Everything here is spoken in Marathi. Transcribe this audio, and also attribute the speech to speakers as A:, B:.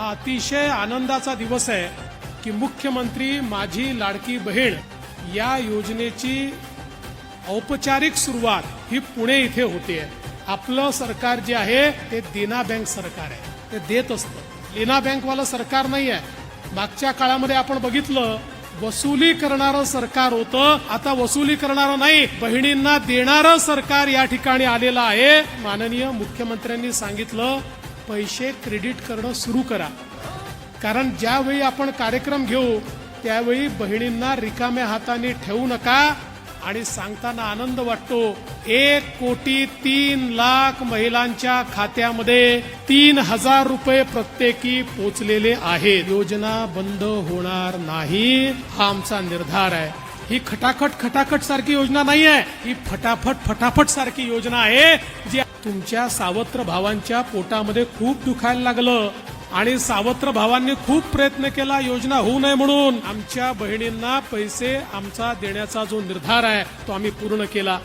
A: हा अतिशय आनंदाचा दिवस आहे की मुख्यमंत्री माझी लाडकी बहीण या योजनेची औपचारिक सुरुवात ही पुणे इथे होते. आपलं सरकार जे आहे ते देना बँक सरकार आहे. ते देत असतं. लेना बँकवालं सरकार नाही आहे मागच्या काळामध्ये आपण बघितलं वसुली करणारं सरकार होतं. आता वसुली करणारं नाही बहिणींना देणारं सरकार या ठिकाणी आलेलं आहे. माननीय मुख्यमंत्र्यांनी सांगितलं पैसे क्रेडिट करणं सुरू करा. कारण ज्यावेळी आपण कार्यक्रम घेऊ त्यावेळी बहिणींना रिकाम्या हाताने ठेवू नका आणि सांगताना आनंद वाटतो एक कोटी तीन लाख महिलांच्या खात्यामध्ये तीन हजार रुपये प्रत्येकी पोचलेले आहेत. योजना बंद होणार नाही हा आमचा निर्धार आहे. ही खटाखट खटाखट सारखी योजना नाही आहे ही फटाफट फटाफट सारखी योजना आहे जी तुमच्या सावत्र भावांच्या पोटामध्ये खूप दुखायला लागलं आणि सावत्र भावांनी खूप प्रयत्न केला योजना होऊ नये म्हणून. आमच्या बहिणींना पैसे आमचा देण्याचा जो निर्धार आहे तो आम्ही पूर्ण केला.